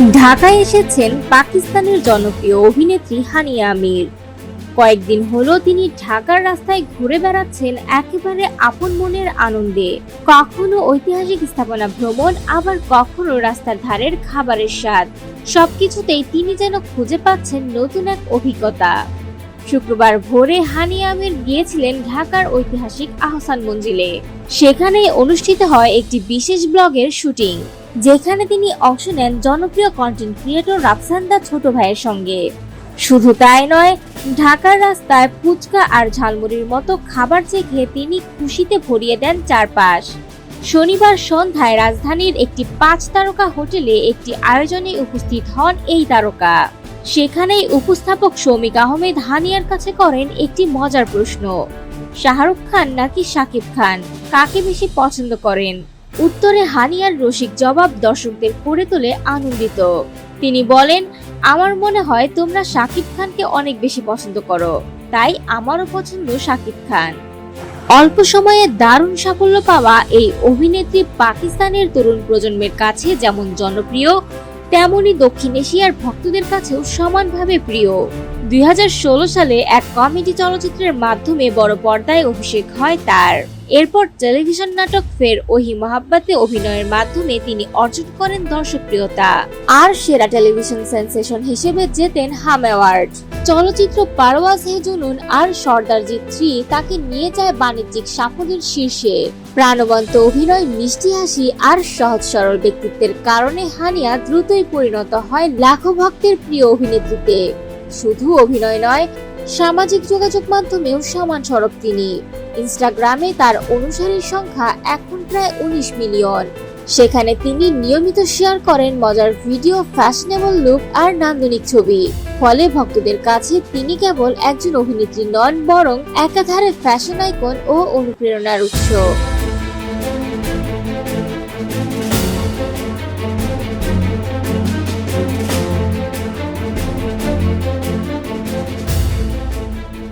ঢাকায় এসেছেন পাকিস্তানের জনপ্রিয় অভিনেত্রী হানিয়া আমির। কয়েকদিন হলো তিনি ঢাকার রাস্তায় ঘুরে বেড়াচ্ছেন একেবারে আপন মনের আনন্দে। কখনো ঐতিহাসিক স্থাপনা ভ্রমণ, আবার কখনো রাস্তার ধারের খাবারের স্বাদ। সবকিছুতেই তিনি যেন খুঁজে পাচ্ছেন নতুন এক অভিজ্ঞতা। শুক্রবার ভোরে হানিয়া আমির গিয়েছিলেন ঢাকার ঐতিহাসিক আহসান মঞ্জিলে। সেখানেই অনুষ্ঠিত হয় একটি বিশেষ ব্লগের শুটিং। যেখানে তিনি অংশ নেন জনপ্রিয় কন্টেন্ট ক্রিয়েটর রাফসান্দা ছোট ভাইয়ের সঙ্গে। শুধু তাই নয়, ঢাকার রাস্তায় ফুচকা আর ঝালমুড়ির মতো খাবার চেখে তিনি খুশিতে ভরিয়ে দেন চারপাশ। শনিবার সন্ধ্যায় রাজধানীর একটি পাঁচ তারকা হোটেলে একটি আয়োজনে উপস্থিত হন এই তারকা। সেখানেই উপস্থাপক সৌমিক আহমেদ হানিয়ার কাছে করেন একটি মজার প্রশ্ন। শাহরুখ খান নাকি শাকিব খান? কাকে বেশি পছন্দ করেন? উত্তরে হানিয়ার রসিক জবাব দর্শকদের করে তোলে আনন্দিত। তিনি বলেন, আমার মনে হয় তোমরা শাকিব খানকে অনেক বেশি পছন্দ করো। তাই আমারও পছন্দ শাকিব খান। অল্প সময়ে দারুণ সাফল্য পাওয়া এই অভিনেত্রী পাকিস্তানের তরুণ প্রজন্মের কাছে যেমন জনপ্রিয় তেমনি দক্ষিণ এশিয়ার ভক্তদের কাছেও সমানভাবে প্রিয়। দু হাজার ষোলো সালে এক কমেডি চলচ্চিত্রের মাধ্যমে বড় পর্দায় অভিষেক হয় তার। এরপর টেলিভিশন নাটক ফের ওহি মহাব্বাতে অভিনয়ের মাধ্যমে তিনি অর্জন করেন দর্শকপ্রিয়তা। আর সেরা টেলিভিশন সেন্সেশন হিসেবে জেতেন হাম অ্যাওয়ার্ড। চলচ্চিত্র পারওয়াজ হে জুনুন আর সর্দারজি থ্রি তাকে নিয়ে যায় বাণিজ্যিক সাফল্যের শীর্ষে। প্রাণবন্ত অভিনয় মিষ্টি হাসি আর সহজ সরল ব্যক্তিত্বের কারণে হানিয়া দ্রুতই পরিণত হয় লাখো ভক্তের প্রিয় অভিনেত্রীতে। শুধু অভিনয় নয়, সামাজিক যোগাযোগ মাধ্যমেও সমান সরব তিনি। ইনস্টাগ্রামে তার অনুসারীর সংখ্যা এখন প্রায় উনিশ মিলিয়ন। সেখানে তিনি নিয়মিত শেয়ার করেন মজার ভিডিও, ফ্যাশনেবল লুক আর নান্দনিক ছবি। ফলে ভক্তদের কাছে তিনি কেবল একজন অভিনেত্রী নন, বরং একাধারে ফ্যাশন আইকন ও অনুপ্রেরণার উৎস।